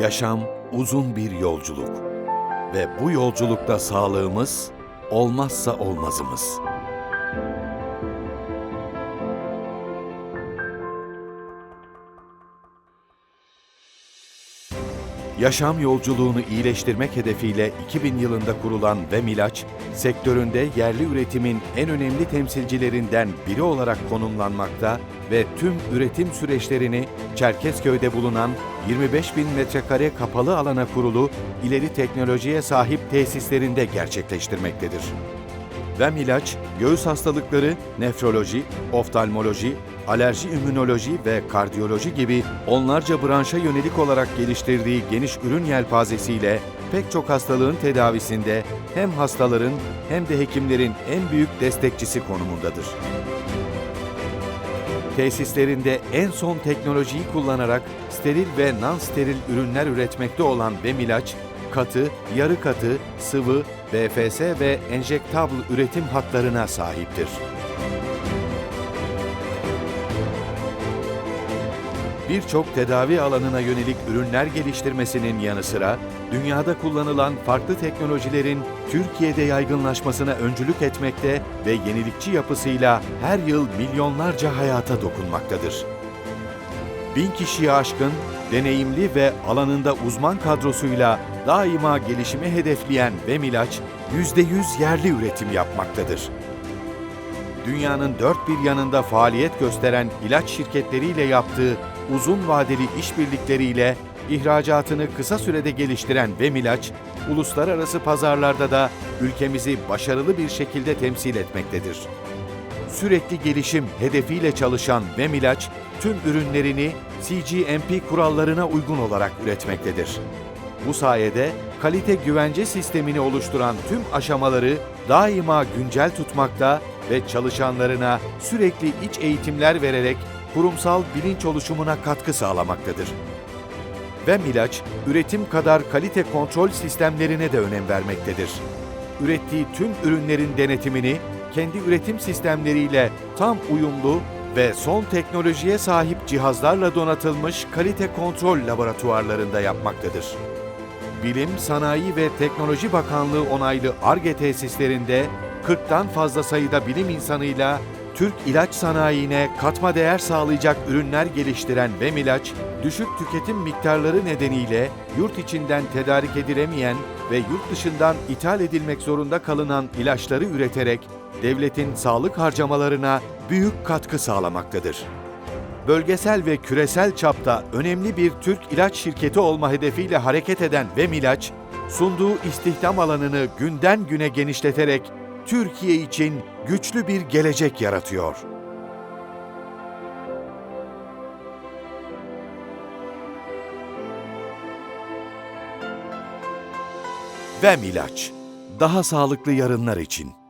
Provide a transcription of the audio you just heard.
Yaşam uzun bir yolculuk ve bu yolculukta sağlığımız olmazsa olmazımız. Yaşam yolculuğunu iyileştirmek hedefiyle 2000 yılında kurulan Vemilaç, sektöründe yerli üretimin en önemli temsilcilerinden biri olarak konumlanmakta ve tüm üretim süreçlerini Çerkezköy'de bulunan 25 bin metrekare kapalı alana kurulu ileri teknolojiye sahip tesislerinde gerçekleştirmektedir. Vemilaç, göğüs hastalıkları, nefroloji, oftalmoloji, alerji immünoloji ve kardiyoloji gibi onlarca branşa yönelik olarak geliştirdiği geniş ürün yelpazesiyle pek çok hastalığın tedavisinde hem hastaların hem de hekimlerin en büyük destekçisi konumundadır. Tesislerinde en son teknolojiyi kullanarak steril ve non-steril ürünler üretmekte olan Vemilaç, katı, yarı katı, sıvı, BFS ve enjektable üretim hatlarına sahiptir. Birçok tedavi alanına yönelik ürünler geliştirmesinin yanı sıra, dünyada kullanılan farklı teknolojilerin Türkiye'de yaygınlaşmasına öncülük etmekte ve yenilikçi yapısıyla her yıl milyonlarca hayata dokunmaktadır. Bin kişiye aşkın, deneyimli ve alanında uzman kadrosuyla daima gelişimi hedefleyen Vemilaç, %100 yerli üretim yapmaktadır. Dünyanın dört bir yanında faaliyet gösteren ilaç şirketleriyle yaptığı uzun vadeli işbirlikleriyle ihracatını kısa sürede geliştiren Vemilaç, uluslararası pazarlarda da ülkemizi başarılı bir şekilde temsil etmektedir sürekli gelişim hedefiyle çalışan Vemilaç, tüm ürünlerini CGMP kurallarına uygun olarak üretmektedir. Bu sayede kalite güvence sistemini oluşturan tüm aşamaları daima güncel tutmakta ve çalışanlarına sürekli iç eğitimler vererek kurumsal bilinç oluşumuna katkı sağlamaktadır. Vemilaç, üretim kadar kalite kontrol sistemlerine de önem vermektedir. Ürettiği tüm ürünlerin denetimini kendi üretim sistemleriyle tam uyumlu ve son teknolojiye sahip cihazlarla donatılmış kalite kontrol laboratuvarlarında yapmaktadır. Bilim, Sanayi ve Teknoloji Bakanlığı onaylı ARGE tesislerinde 40'tan fazla sayıda bilim insanıyla Türk ilaç sanayine katma değer sağlayacak ürünler geliştiren Vemilaç, düşük tüketim miktarları nedeniyle yurt içinden tedarik edilemeyen ve yurt dışından ithal edilmek zorunda kalınan ilaçları üreterek devletin sağlık harcamalarına büyük katkı sağlamaktadır. Bölgesel ve küresel çapta önemli bir Türk ilaç şirketi olma hedefiyle hareket eden Vemilaç, sunduğu istihdam alanını günden güne genişleterek Türkiye için güçlü bir gelecek yaratıyor. Vemilaç, daha sağlıklı yarınlar için.